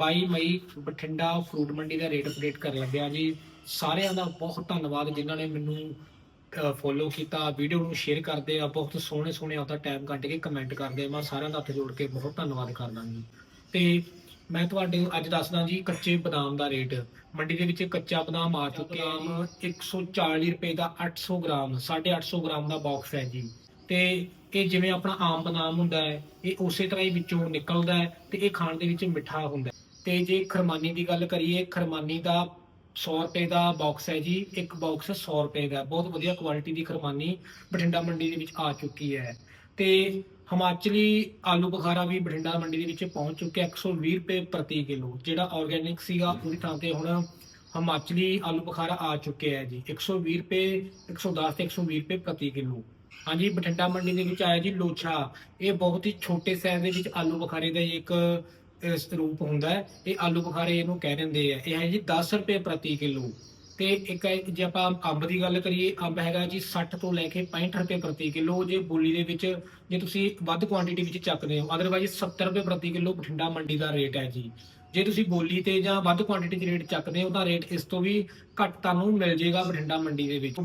22 ਮਈ Bathinda fruit ਮੰਡੀ ਦਾ rate update ਕਰਨ ਲੱਗਿਆ ਜੀ। ਸਾਰਿਆਂ ਦਾ ਬਹੁਤ ਧੰਨਵਾਦ ਜਿਨ੍ਹਾਂ ਨੇ ਮੈਨੂੰ ਫੋਲੋ ਕੀਤਾ ਵੀਡੀਓ ਨੂੰ ਸ਼ੇਅਰ ਕਰਦੇ ਆ। ਬਹੁਤ ਸੋਹਣੇ ਸੋਹਣੇ ਆਪਦਾ ਟਾਈਮ ਕੱਢ ਕੇ ਕਮੈਂਟ ਕਰਦੇ ਆ। ਮੈਂ ਸਾਰਿਆਂ ਦਾ ਹੱਥ ਜੋੜ ਕੇ ਬਹੁਤ ਧੰਨਵਾਦ ਕਰਦਾ ਜੀ। ਤੇ ਮੈਂ ਤੁਹਾਡੇ ਨੂੰ ਅੱਜ ਦੱਸਦਾ ਜੀ ਕੱਚੇ ਬਦਾਮ ਦਾ ਰੇਟ। ਮੰਡੀ ਦੇ ਵਿੱਚ ਕੱਚਾ ਬਦਾਮ ਆ ਚੁੱਕਿਆ ਜੀ। 140 ਰੁਪਏ ਦਾ 800 ਗ੍ਰਾਮ 850 ਗ੍ਰਾਮ ਦਾ ਬਾਕਸ ਹੈ ਜੀ। ਤੇ ਇਹ ਜਿਵੇਂ ਆਪਣਾ ਆਮ ਬਦਾਮ ਹੁੰਦਾ ਹੈ ਇਹ ਉਸੇ ਤਰ੍ਹਾਂ ਹੀ ਵਿੱਚੋਂ ਨਿਕਲਦਾ ਹੈ ਤੇ ਇਹ ਖਾਣ ਦੇ ਵਿੱਚ ਮਿੱਠਾ ਹੁੰਦਾ ਹੈ। ਤੇ ਜੇ ਖਰਮਾਨੀ ਦੀ ਗੱਲ ਕਰੀਏ, ਖਰਮਾਨੀ ਦਾ 100 ਰੁਪਏ ਦਾ ਬਾਕਸ ਹੈ ਜੀ, ਇੱਕ ਬਾਕਸ 100 ਰੁਪਏ ਦਾ, ਬਹੁਤ ਵਧੀਆ ਕੁਆਲਿਟੀ ਦੀ ਖਰਮਾਨੀ ਬਠਿੰਡਾ ਮੰਡੀ ਦੇ ਵਿੱਚ ਆ ਚੁੱਕੀ ਹੈ। ਤੇ ਹਿਮਾਚਲੀ ਆਲੂ ਬੁਖਾਰਾ ਵੀ ਬਠਿੰਡਾ ਮੰਡੀ ਦੇ ਵਿੱਚ ਪਹੁੰਚ ਚੁੱਕਿਆ 120 ਰੁਪਏ ਪ੍ਰਤੀ ਕਿਲੋ, ਜਿਹੜਾ ਆਰਗੇਨਿਕ ਸੀਗਾ ਉਹਦੀ ਥਾਂ ਤੇ ਹੁਣ ਹਿਮਾਚਲੀ ਆਲੂ ਬੁਖਾਰਾ ਆ ਚੁੱਕਿਆ ਹੈ ਜੀ 120 ਰੁਪਏ 110 ਤੇ 120 ਰੁਪਏ ਪ੍ਰਤੀ ਕਿਲੋ। ਹਾਂਜੀ, ਬਠਿੰਡਾ ਮੰਡੀ ਦੇ ਵਿੱਚ ਆਇਆ ਜੀ ਲੋਛਾ, ਇਹ ਬਹੁਤ ਹੀ ਛੋਟੇ ਸਾਈਜ਼ ਦੇ ਵਿੱਚ ਆਲੂ ਬੁਖਾਰੇ ਦਾ ਇੱਕ ਸਰੂਪ ਹੁੰਦਾ ਹੈ। ਇਹ ਆਲੂ ਬੁਖਾਰੇ ਇਹਨੂੰ ਕਹਿ ਦਿੰਦੇ ਆ। ਇਹ ਹੈ ਜੀ 10 ਰੁਪਏ ਪ੍ਰਤੀ ਕਿਲੋ। ਤੇ ਇੱਕ ਹੈ, ਜੇ ਆਪਾਂ ਅੰਬ ਦੀ ਗੱਲ ਕਰੀਏ, ਅੰਬ ਹੈਗਾ ਜੀ 60 ਤੋਂ ਲੈ ਕੇ 65 ਰੁਪਏ ਪ੍ਰਤੀ ਕਿਲੋ। ਜੇ ਬੋਲੀ ਦੇ ਵਿੱਚ, ਜੇ ਤੁਸੀਂ ਵੱਧ ਕੁਆਂਟੀਟੀ ਵਿੱਚ ਚੱਕਦੇ ਹੋ ਅਦਰਵਾਈਜ਼ 70 ਰੁਪਏ ਪ੍ਰਤੀ ਕਿਲੋ ਬਠਿੰਡਾ ਮੰਡੀ ਦਾ ਰੇਟ ਹੈ ਜੀ। ਜੇ ਤੁਸੀਂ ਬੋਲੀ ਤੇ ਜਾਂ ਵੱਧ ਕੁਆਂਟੀਟੀ 'ਚ ਰੇਟ ਚੱਕਦੇ ਹੋ, ਤਾਂ ਰੇਟ ਇਸ ਤੋਂ ਵੀ ਘੱਟ ਤੁਹਾਨੂੰ ਮਿਲ ਜੇਗਾ ਬਠਿੰਡਾ ਮੰਡੀ ਦੇ ਵਿੱਚ।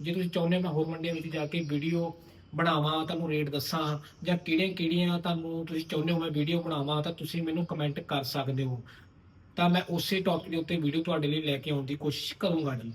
ਜੇ ਤੁਸੀਂ ਚਾਹੁੰਦੇ ਹੋ ਮੈਂ ਹੋਰ ਮੰਡੀਆਂ ਵਿੱਚ ਜਾ ਕੇ ਵੀਡੀਓ ਬਣਾਵਾਂ, ਤੁਹਾਨੂੰ ਰੇਟ ਦੱਸਾਂ ਜਾਂ ਕਿਹੜੀਆਂ ਕਿਹੜੀਆਂ ਤੁਹਾਨੂੰ ਤੁਸੀਂ ਚਾਹੁੰਦੇ ਹੋ ਮੈਂ ਵੀਡੀਓ ਬਣਾਵਾਂ ਤਾਂ ਤੁਸੀਂ ਮੈਨੂੰ ਕਮੈਂਟ ਕਰ ਸਕਦੇ ਹੋ। ਤਾਂ ਮੈਂ ਉਸੇ ਟੌਪਿਕ ਦੇ ਉੱਤੇ ਵੀਡੀਓ ਤੁਹਾਡੇ ਲਈ ਲੈ ਕੇ ਆਉਣ ਦੀ ਕੋਸ਼ਿਸ਼ ਕਰੂੰਗਾ ਜੀ।